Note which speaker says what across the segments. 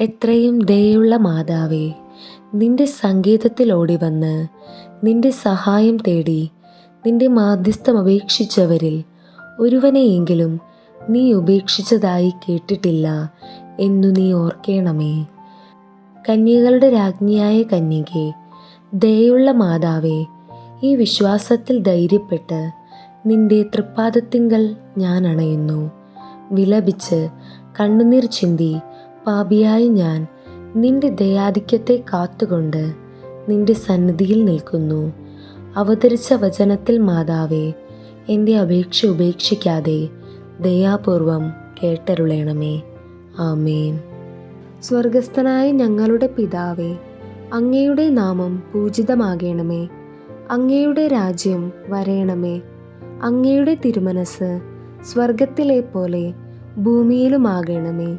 Speaker 1: എത്രയും ദയുള്ള മാതാവേ നിന്റെ സങ്കേതത്തിൽ ഓടിവന്ന് നിന്റെ സഹായം തേടി നിന്റെ മാധ്യസ്ഥം അപേക്ഷിച്ചവരിൽ ഒരുവനെയെങ്കിലും നീ ഉപേക്ഷിച്ചതായി കേട്ടിട്ടില്ല എന്നു നീ ഓർക്കേണമേ. കന്യകളുടെ രാജ്ഞിയായ കന്യകെ ദയുള്ള മാതാവേ ഈ വിശ്വാസത്തിൽ ധൈര്യപ്പെട്ട് നിന്റെ തൃപ്പാദത്തിങ്കൽ ഞാൻ അണയുന്നു. വിലപിച്ച് കണ്ണുനീർ ചിന്തി പാപിയായി ഞാൻ നിന്റെ ദയാധിക്യത്തെ കാത്തുകൊണ്ട് നിന്റെ സന്നിധിയിൽ നിൽക്കുന്നു. അവതരിച്ച വചനത്തിൽ മാതാവേ എന്റെ അപേക്ഷ ഉപേക്ഷിക്കാതെ ദയാപൂർവം കേട്ടരുളേണമേ. ആമേൻ. സ്വർഗസ്ഥനായ ഞങ്ങളുടെ പിതാവേ അങ്ങയുടെ നാമം പൂജിതമാകണമേ. അങ്ങയുടെ രാജ്യം വരയണമേ അങ്ങയുടെ തിരുമനസ് സ്വർഗത്തിലെ പോലെ ഭൂമിയിലുമാകണമേ.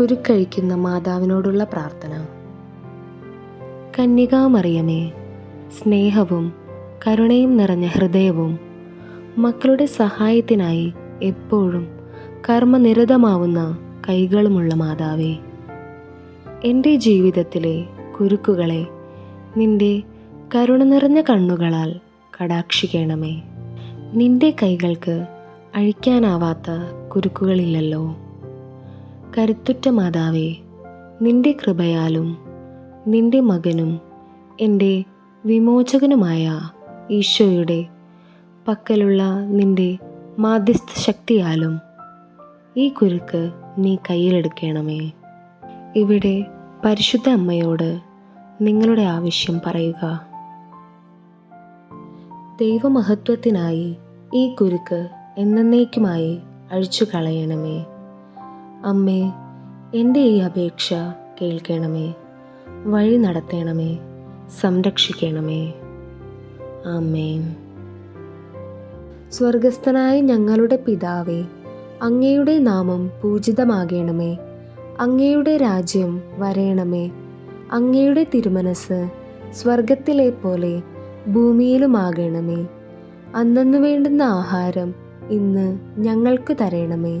Speaker 1: കുരുക്കഴിക്കുന്ന മാതാവിനോടുള്ള പ്രാർത്ഥന. കന്യകാമറിയമേ സ്നേഹവും കരുണയും നിറഞ്ഞ ഹൃദയവും മക്കളുടെ സഹായത്തിനായി എപ്പോഴും കർമ്മനിരതമാവുന്ന കൈകളുമുള്ള മാതാവേ എന്റെ ജീവിതത്തിലെ കുരുക്കുകളെ നിന്റെ കരുണ നിറഞ്ഞ കണ്ണുകളാൽ കടാക്ഷിക്കണമേ. നിന്റെ കൈകൾക്ക് അഴിക്കാനാവാത്ത കുരുക്കുകളില്ലല്ലോ. കരുത്തുറ്റ മാതാവേ നിന്റെ കൃപയാലും നിന്റെ മകനും എന്റെ വിമോചകനുമായ ഈശോയുടെ പക്കലുള്ള നിന്റെ മാധ്യസ്ഥ ശക്തിയാലും ഈ കുരുക്ക് നീ കയ്യിലെടുക്കണമേ. ഇവിടെ പരിശുദ്ധ അമ്മയോട് നിങ്ങളുടെ ആവശ്യം പറയുക. ദൈവമഹത്വത്തിനായി ഈ കുരുക്ക് എന്നേക്കുമായി അഴിച്ചു കളയണമേ അമ്മേ എന്റെ ഈ അപേക്ഷ കേൾക്കണമേ വഴി നടത്തണമേ സംരക്ഷിക്കണമേ. ആമേൻ. സ്വർഗസ്ഥനായ ഞങ്ങളുടെ പിതാവേ അങ്ങയുടെ നാമം പൂജിതമാകണമേ അങ്ങയുടെ രാജ്യം വരയണമേ അങ്ങയുടെ തിരുമനസ് സ്വർഗത്തിലെ പോലെ ഭൂമിയിലുമാകണമേ. അന്നു വേണ്ടുന്ന ആഹാരം ഇന്ന് ഞങ്ങൾക്ക് തരയണമേ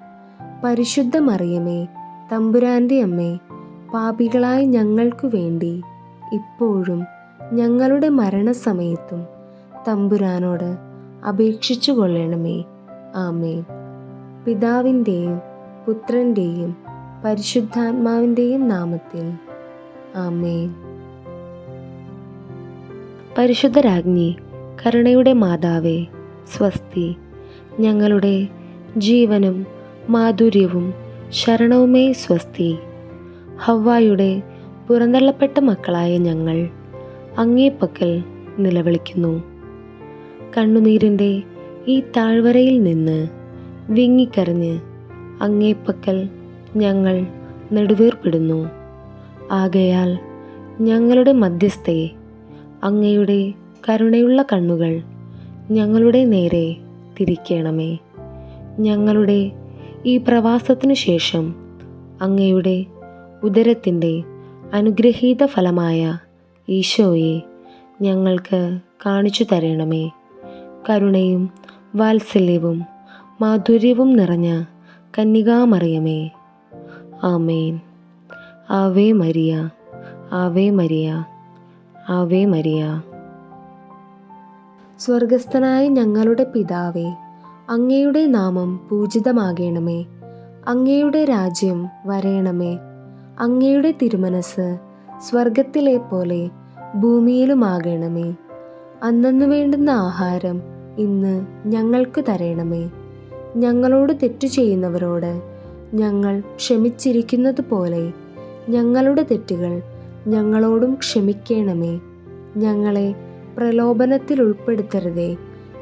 Speaker 1: പരിശുദ്ധ മറിയമേ തമ്പുരാന്റെ അമ്മേ പാപികളായ ഞങ്ങൾക്കു വേണ്ടി ഇപ്പോഴും ഞങ്ങളുടെ മരണസമയത്തും തമ്പുരാനോട് അപേക്ഷിച്ചു കൊള്ളണമേ. ആമേ പിതാവിന്റെയും പുത്രന്റെയും പരിശുദ്ധാത്മാവിന്റെയും നാമത്തിൽ. ആമേ പരിശുദ്ധ രാജ്ഞി കരുണയുടെ മാതാവേ സ്വസ്തി ഞങ്ങളുടെ ജീവനും മാധുര്യവും ശരണവുമേ സ്വസ്തി. ഹവ്വായുടെ പുറന്തള്ളപ്പെട്ട മക്കളായ ഞങ്ങൾ അങ്ങേപ്പക്കൽ നിലവിളിക്കുന്നു. കണ്ണുനീരിന്റെ ഈ താഴ്വരയിൽ നിന്ന് വിങ്ങിക്കരഞ്ഞ് അങ്ങേപ്പക്കൽ ഞങ്ങൾ നെടുവേർപ്പെടുന്നു. ആകയാൽ ഞങ്ങളുടെ മധ്യസ്ഥയെ അങ്ങയുടെ കരുണയുള്ള കണ്ണുകൾ ഞങ്ങളുടെ നേരെ തിരിക്കണമേ. ഞങ്ങളുടെ ഈ പ്രവാസത്തിനു ശേഷം അങ്ങയുടെ ഉദരത്തിന്റെ അനുഗ്രഹീത ഫലമായ ഈശോയെ ഞങ്ങൾക്ക് കാണിച്ചു തരണമേ. കരുണയും വാത്സല്യവും മാധുര്യവും നിറഞ്ഞ കന്യകാമറിയമേ. ആമേൻ. ആവേ മരിയ ആവേ മരിയ ആവേ മരിയ. സ്വർഗസ്ഥനായ ഞങ്ങളുടെ പിതാവേ അങ്ങയുടെ നാമം പൂജിതമാകണമേ. അങ്ങയുടെ രാജ്യം വരയണമേ അങ്ങയുടെ തിരുമനസ് സ്വർഗത്തിലെ പോലെ ഭൂമിയിലുമാകണമേ. അന്നു വേണ്ടുന്ന ആഹാരം ഇന്ന് ഞങ്ങൾക്ക് തരണമേ. ഞങ്ങളോട് തെറ്റു ചെയ്യുന്നവരോട് ഞങ്ങൾ ക്ഷമിച്ചിരിക്കുന്നത് പോലെ ഞങ്ങളുടെ തെറ്റുകൾ ഞങ്ങളോടും ക്ഷമിക്കണമേ. ഞങ്ങളെ പ്രലോഭനത്തിൽ ഉൾപ്പെടുത്തരുതേ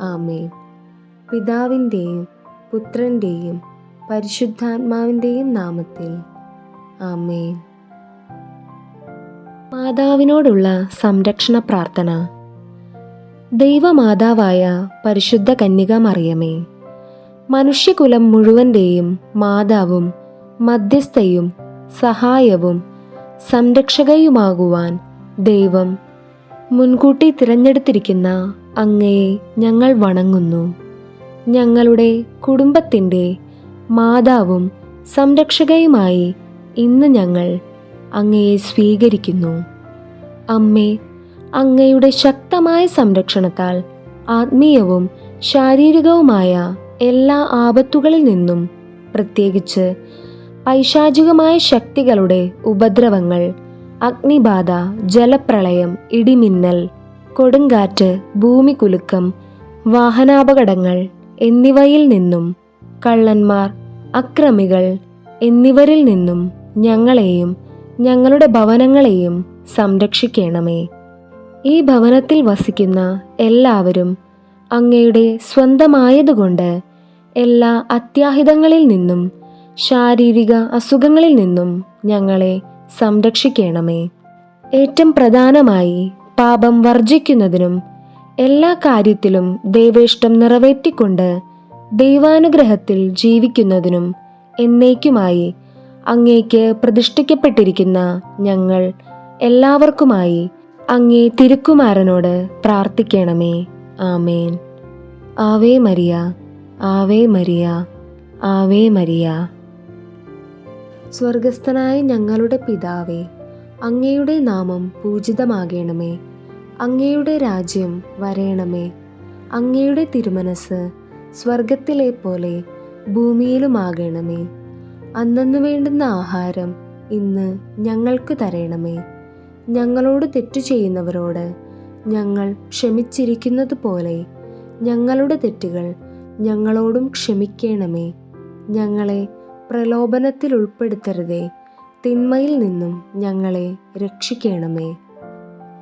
Speaker 1: ആമേ പിതാവിന്റെയും പുത്രന്റെയും പരിശുദ്ധാത്മാവിന്റെയും നാമത്തിൽ ആമേ മാതാവിനോടുള്ള സംരക്ഷണ പ്രാർത്ഥന. ദൈവമാതാവായ പരിശുദ്ധ കന്യക മറിയമേ മനുഷ്യകുലം മുഴുവന്റെയും മാതാവും മധ്യസ്ഥയും സഹായവും സംരക്ഷകയുമാകുവാൻ ദൈവം മുൻകൂട്ടി തിരഞ്ഞെടുത്തിരിക്കുന്ന അങ്ങയെ ഞങ്ങൾ വണങ്ങുന്നു. ഞങ്ങളുടെ കുടുംബത്തിന്റെ മാതാവും സംരക്ഷകയുമായി ഇന്ന് ഞങ്ങൾ അങ്ങയെ സ്വീകരിക്കുന്നു. അമ്മേ അങ്ങയുടെ ശക്തമായ സംരക്ഷണത്താൽ ആത്മീയവും ശാരീരികവുമായ എല്ലാ ആപത്തുകളിൽ നിന്നും പ്രത്യേകിച്ച് പൈശാചികമായ ശക്തികളുടെ ഉപദ്രവങ്ങൾ അഗ്നിബാധ ജലപ്രളയം ഇടിമിന്നൽ കൊടുങ്കാറ്റ് ഭൂമികുലുക്കം വാഹനാപകടങ്ങൾ എന്നിവയിൽ നിന്നും കള്ളന്മാർ അക്രമികൾ എന്നിവരിൽ നിന്നും ഞങ്ങളെയും ഞങ്ങളുടെ ഭവനങ്ങളെയും സംരക്ഷിക്കണമേ. ഈ ഭവനത്തിൽ വസിക്കുന്ന എല്ലാവരും അങ്ങയുടെ സ്വന്തമായതുകൊണ്ട് എല്ലാ അത്യാഹിതങ്ങളിൽ നിന്നും ശാരീരിക അസുഖങ്ങളിൽ നിന്നും ഞങ്ങളെ സംരക്ഷിക്കണമേ. ഏറ്റവും പ്രധാനമായി പാപം വർജിക്കുന്നതിനും എല്ലാ കാര്യത്തിലും ദൈവേഷ്ടം നിറവേറ്റിക്കൊണ്ട് ദൈവാനുഗ്രഹത്തിൽ ജീവിക്കുന്നതിനും എന്നേക്കുമായി അങ്ങേക്ക് പ്രതിഷ്ഠിക്കപ്പെട്ടിരിക്കുന്ന ഞങ്ങൾ എല്ലാവർക്കുമായി അങ്ങേ തിരുക്കുമാരനോട് പ്രാർത്ഥിക്കണമേ. ആമേൻ. ആവേ മരിയ ആവേ മരിയ ആവേ മരിയ. സ്വർഗസ്ഥനായ ഞങ്ങളുടെ പിതാവേ അങ്ങയുടെ നാമം പൂജിതമാകണമേ. അങ്ങയുടെ രാജ്യം വരയണമേ അങ്ങയുടെ തിരുമനസ് സ്വർഗത്തിലെ പോലെ ഭൂമിയിലുമാകണമേ. അന്നു വേണ്ടുന്ന ആഹാരം ഇന്ന് ഞങ്ങൾക്ക് തരണമേ. ഞങ്ങളോട് തെറ്റു ചെയ്യുന്നവരോട് ഞങ്ങൾ ക്ഷമിച്ചിരിക്കുന്നത് പോലെ ഞങ്ങളുടെ തെറ്റുകൾ ഞങ്ങളോടും ക്ഷമിക്കണമേ. ഞങ്ങളെ പ്രലോഭനത്തിൽ ഉൾപ്പെടുത്തരുതേ. തിന്മയിൽ നിന്നും ഞങ്ങളെ രക്ഷിക്കണമേ.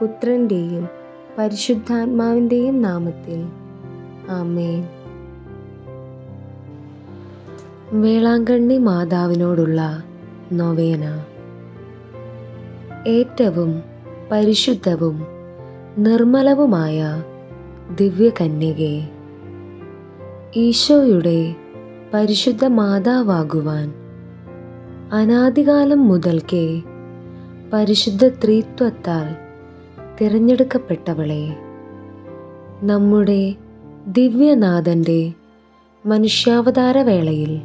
Speaker 1: പുത്രന്റെയും പരിശുദ്ധാത്മാവിന്റെയും നാമത്തിൽ. ആമേൻ. വേളാങ്കണ്ണി മാതാവിനോടുള്ള നൊവേന. ഏറ്റവും പരിശുദ്ധവും നിർമ്മലവുമായ ദിവ്യകന്യകെ ഈശോയുടെ പരിശുദ്ധ മാതാവാകുവാൻ അനാദികാലം മുതൽക്കേ പരിശുദ്ധ ത്രിത്വത്താൽ തിരഞ്ഞെടുക്കപ്പെട്ടവളെ നമ്മുടെ ദിവ്യനാഥന്റെ മനുഷ്യാവതാരവേളയിൽ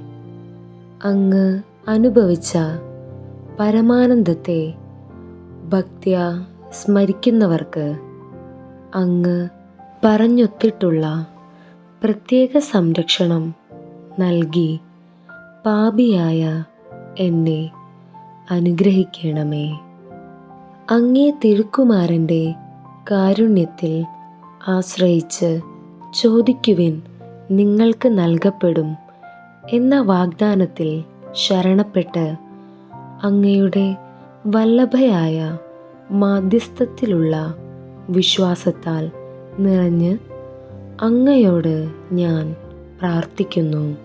Speaker 1: അങ്ങ് അനുഭവിച്ച പരമാനന്ദത്തെ ഭക്തിയ സ്മരിക്കുന്നവർക്ക് അങ്ങ് പറഞ്ഞൊത്തിട്ടുള്ള പ്രത്യേക സംരക്ഷണം നൽകി പാപിയായ എന്നെ അനുഗ്രഹിക്കണമേ. അങ്ങേ തിരുക്കുമാരന്റെ കാരുണ്യത്തിൽ ആശ്രയിച്ച് ചോദിക്കുവിൻ നിങ്ങൾക്ക് നൽകപ്പെടും എന്ന വാഗ്ദാനത്തിൽ ശരണപ്പെട്ട് അങ്ങയുടെ വല്ലഭയായ മാധ്യസ്ഥത്തിലുള്ള വിശ്വാസത്താൽ നിറഞ്ഞ് അങ്ങയോട് ഞാൻ പ്രാർത്ഥിക്കുന്നു.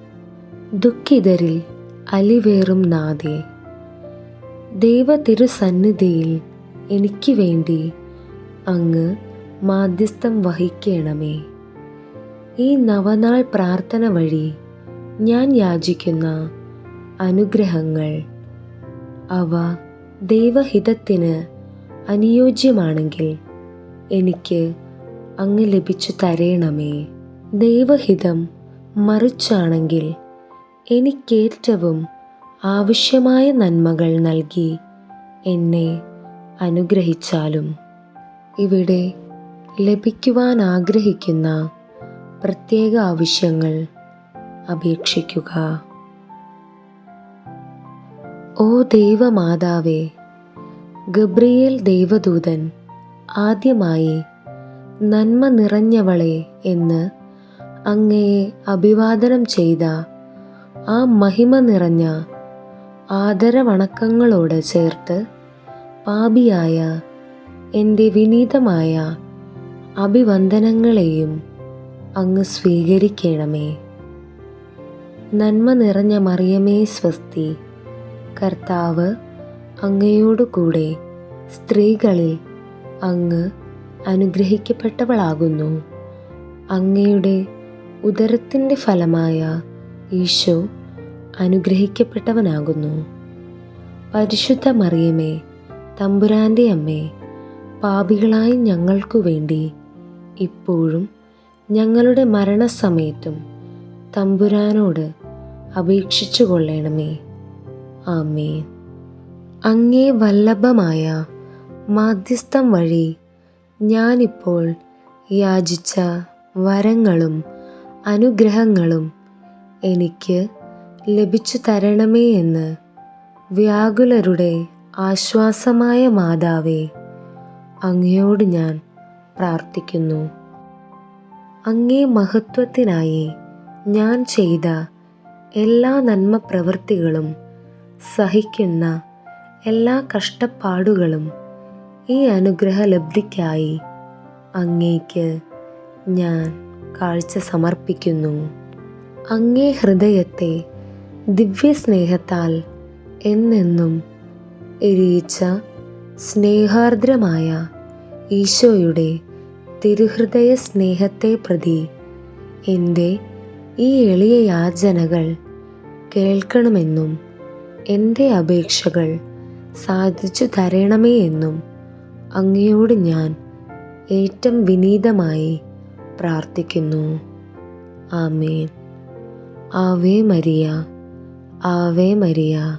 Speaker 1: ദുഃഖിതരിൽ അലിവേറും നാദേ ദൈവ തിരുസന്നിധിയിൽ എനിക്ക് വേണ്ടി അങ്ങ് മാധ്യസ്ഥം വഹിക്കണമേ. ഈ നവനാൾ പ്രാർത്ഥന വഴി ഞാൻ യാചിക്കുന്ന അനുഗ്രഹങ്ങൾ അവ ദൈവഹിതത്തിന് അനുയോജ്യമാണെങ്കിൽ എനിക്ക് അങ്ങ് ലഭിച്ചു തരയണമേ ദൈവഹിതം മറിച്ചാണെങ്കിൽ എനിക്കേറ്റവും ആവശ്യമായ നന്മകൾ നൽകി എന്നെ അനുഗ്രഹിച്ചാലും ഇവിടെ ലഭിക്കുവാൻ ആഗ്രഹിക്കുന്ന പ്രത്യേക ആവശ്യങ്ങൾ അപേക്ഷിക്കുക. ഓ ദൈവമാതാവേ ഗബ്രിയേൽ ദൈവദൂതൻ ആദ്യമായി നന്മ നിറഞ്ഞവളെ എന്ന് അങ്ങയെ അഭിവാദനം ചെയ്ത ആ മഹിമ നിറഞ്ഞ ആദരവണക്കങ്ങളോട് ചേർത്ത് പാപിയായ എന്റെ വിനീതമായ അഭിവന്ദനങ്ങളെയും അങ്ങ് സ്വീകരിക്കണമേ. നന്മ നിറഞ്ഞ മറിയമേ സ്വസ്തി. കർത്താവ് അങ്ങയോടു കൂടെ സ്ത്രീകളിൽ അങ്ങ് അനുഗ്രഹിക്കപ്പെട്ടവളാകുന്നു. അങ്ങയുടെ ഉദരത്തിന്റെ ഫലമായ ഈശോ അനുഗ്രഹിക്കപ്പെട്ടവനാകുന്നു. പരിശുദ്ധ മറിയമേ തമ്പുരാന്റെ അമ്മേ പാപികളായി ഞങ്ങൾക്കു വേണ്ടി ഇപ്പോഴും ഞങ്ങളുടെ മരണസമയത്തും തമ്പുരാനോട് അപേക്ഷിച്ചു കൊള്ളണമേ. ആമേ അങ്ങേ വല്ലഭമായ മാധ്യസ്ഥം വഴി ഞാനിപ്പോൾ യാചിച്ച വരങ്ങളും അനുഗ്രഹങ്ങളും എനിക്ക് ലഭിച്ചു തരണമേ എന്ന് വ്യാകുലരുടെ ആശ്വാസമായ മാതാവേ അങ്ങയോട് ഞാൻ പ്രാർത്ഥിക്കുന്നു. അങ്ങേ മഹത്വത്തിനായി ഞാൻ ചെയ്ത എല്ലാ നന്മ പ്രവൃത്തികളും സഹിക്കുന്ന എല്ലാ കഷ്ടപ്പാടുകളും ഈ അനുഗ്രഹലബ്ധിക്കായി അങ്ങേക്ക് ഞാൻ കാഴ്ച സമർപ്പിക്കുന്നു. അങ്ങേ ഹൃദയത്തെ ദിവ്യസ്നേഹത്താൽ എന്നെന്നും എരിയിച്ച സ്നേഹാർദ്രമായ ഈശോയുടെ തിരുഹൃദയ സ്നേഹത്തെ പ്രതി എന്റെ ഈ എളിയ യാചനകൾ കേൾക്കണമെന്നും എന്റെ അപേക്ഷകൾ സാധിച്ചു തരണമേ എന്നും അങ്ങയോട് ഞാൻ ഏറ്റവും വിനീതമായി പ്രാർത്ഥിക്കുന്നു. ആമേൻ. ആവേ മരിയ ആവേ മരിയ.